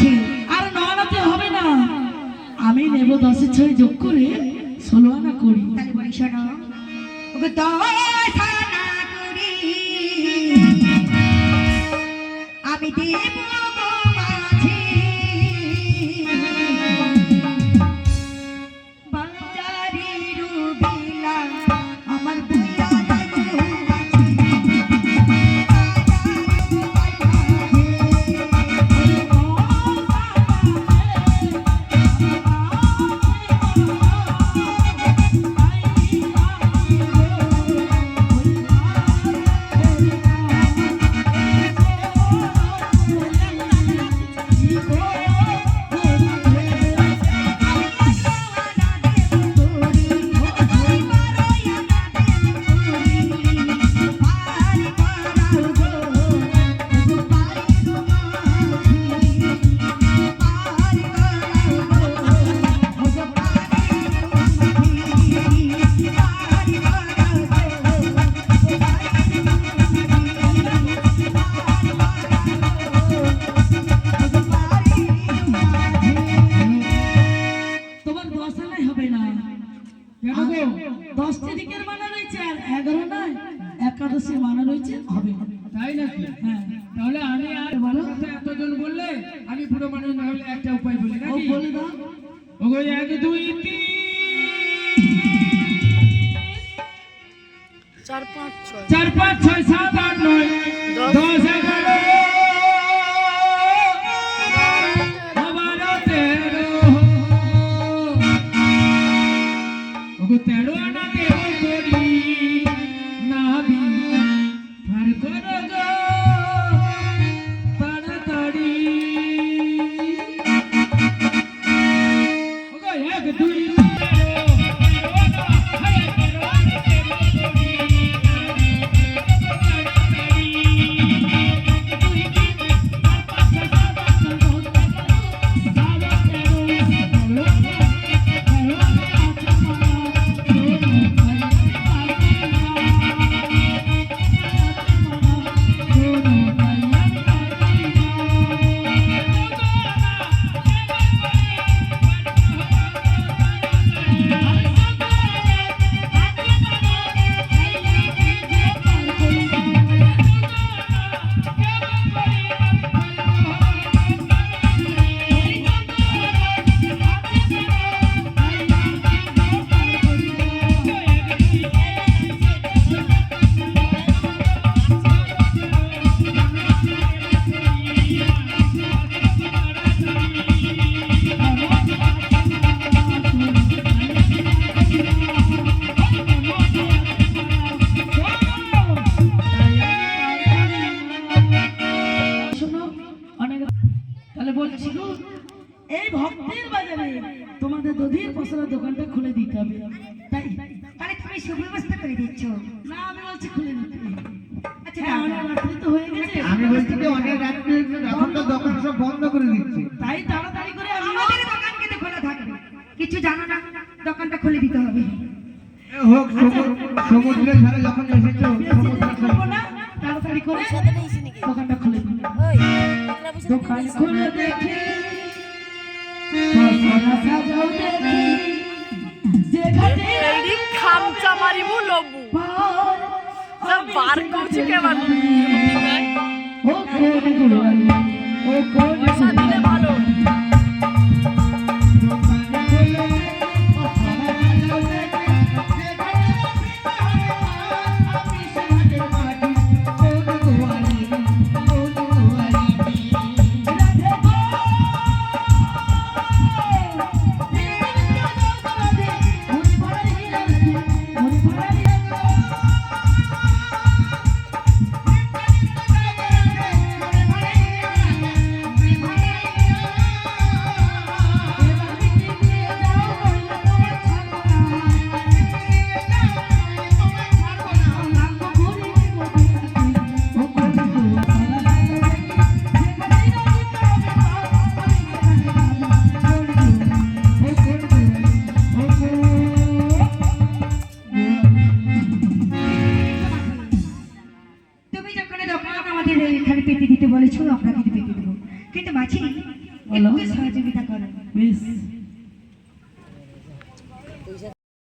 আছে, আর নয়নাতে হবে না। আমি নেব দশে ছয় যোগ করে ষোলো আনা করি তাহলে বলি ওগো দশ আনা হবে না। কেন দশটি দিকের মানা রয়েছে আর এগারো নয় একাদশী মানা রয়েছে হবে। তাই নাকি? হ্যাঁ। তাহলে আমি আর বলো। এতজন বললে আমি পুরো মানুষ না হলে একটা উপায় বলি নাকি? বলে দাও। ওগো এক দুই তিন। চার পাঁচ ছয়। চার পাঁচ ছয় সাত এই ভক্তের বাজারে তোমাদের দধির মশলার দোকানটা খুলে দিতে হবে। তাই? তাহলে তুমি সুব্যবস্থা করে দিচ্ছ। না আমি বলছি খুলে দিতে আচ্ছা হ্যাঁ। রাত্রি তো হয়ে গেছে। আমি বলছি যে অনেক রাত্রে এখন তো দোকান সব বন্ধ করে দিচ্ছে। তাই তাড়াতাড়ি করে আমাদের দোকান কিন্তু খোলা থাকবে। কিছু জানো না দোকানটা খুলে দিতে হবে। হোক সমুদ্রের ধারে যখন এসেছ সমুদ্রের করব না। তাড়াতাড়ি করে দোকানটা খুলে দিবে দোকান খুলে দেখি। খামচা মারিবু লবু। বার করছে কেমন? ও এখানে এখানে পেতে দিতে বলেছ আপনাকে দিতে পেতে দেবো। কিন্তু মাছি একটু সহযোগিতা করো। বেশ